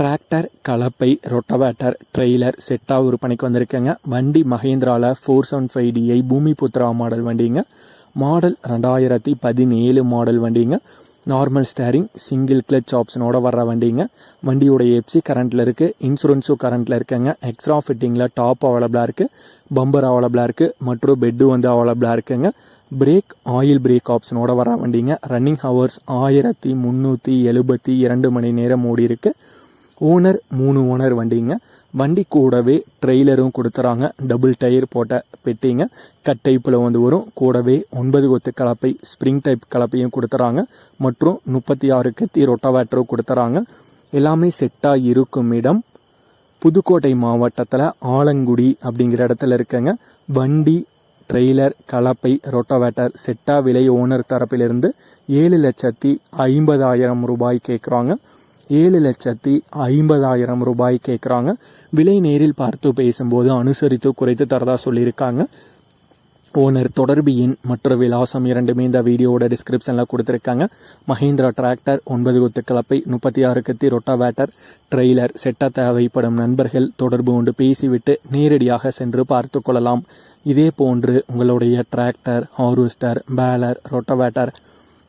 Tractor கலப்பை rotavator trailer செட்டாக விற்பனைக்கு வந்திருக்கேங்க. வண்டி மஹேந்திராவில் four seven five DI Bhumiputra model வண்டிங்க. மாடல் ரெண்டாயிரத்தி பதினேழு மாடல் வண்டிங்க. நார்மல் ஸ்டேரிங் சிங்கிள் கிளச் ஆப்ஷனோட வர்ற வண்டிங்க. வண்டியோட எப்சி கரண்ட்டில் இருக்குது இன்சூரன்ஸும் கரண்ட்டில் இருக்குங்க. எக்ஸ்ட்ரா ஃபிட்டிங்கில் டாப் அவைலபிளாக இருக்குது பம்பர் அவைலபிளாக இருக்குது மற்றும் பெட்டு வந்து அவைலபிளாக இருக்குங்க. பிரேக் ஆயில் பிரேக் ஆப்ஷனோட வர வண்டிங்க. ரன்னிங் ஹவர்ஸ் ஆயிரத்தி முந்நூற்றி எழுபத்தி இரண்டு மணி நேரம் ஓடி இருக்குது ஓனர் மூணு ஓனர் வண்டிங்க. வண்டி கூடவே ட்ரெய்லரும் கொடுத்துறாங்க. டபுள் டயர் போட்ட பெட்டிங்க. கட் டைப்பில் வந்து வரும். கூடவே ஒன்பது கொத்து கலப்பை ஸ்ப்ரிங் டைப் கலப்பையும் கொடுத்துறாங்க. மற்றும் முப்பத்தி ஆறு கத்தி ரொட்டவேட்டரும் கொடுத்துறாங்க. எல்லாமே செட்டாக இருக்கும் இடம். புதுக்கோட்டை மாவட்டத்தில் ஆலங்குடி அப்படிங்கிற இடத்துல இருக்கங்க. வண்டி ட்ரெய்லர் கலப்பை ரொட்டவேட்டர் செட்டா விலை ஓனர் தரப்பிலிருந்து ஏழு லட்சத்தி ஐம்பதாயிரம் ரூபாய் கேட்குறாங்க ஏழு லட்சத்தி ஐம்பதாயிரம் ரூபாய் கேட்குறாங்க விலை நேரில் பார்த்து பேசும்போது அனுசரித்து குறைத்து தரதா சொல்லியிருக்காங்க. ஓனர் தொடர்பு எண் மற்றும் விலாசம் இரண்டுமே இந்த வீடியோவோட டிஸ்கிரிப்ஷனில் கொடுத்துருக்காங்க. மஹேந்திரா டிராக்டர் ஒன்பது கொத்து கலப்பை முப்பத்தி ஆறு கத்தி ரொட்டாவேட்டர் ட்ரெய்லர் செட்ட தேவைப்படும் நண்பர்கள் தொடர்பு கொண்டு பேசிவிட்டு நேரடியாக சென்று பார்த்து கொள்ளலாம். இதே போன்று உங்களுடைய டிராக்டர் ஹார்வெஸ்டர் பேலர் ரொட்டவேட்டர்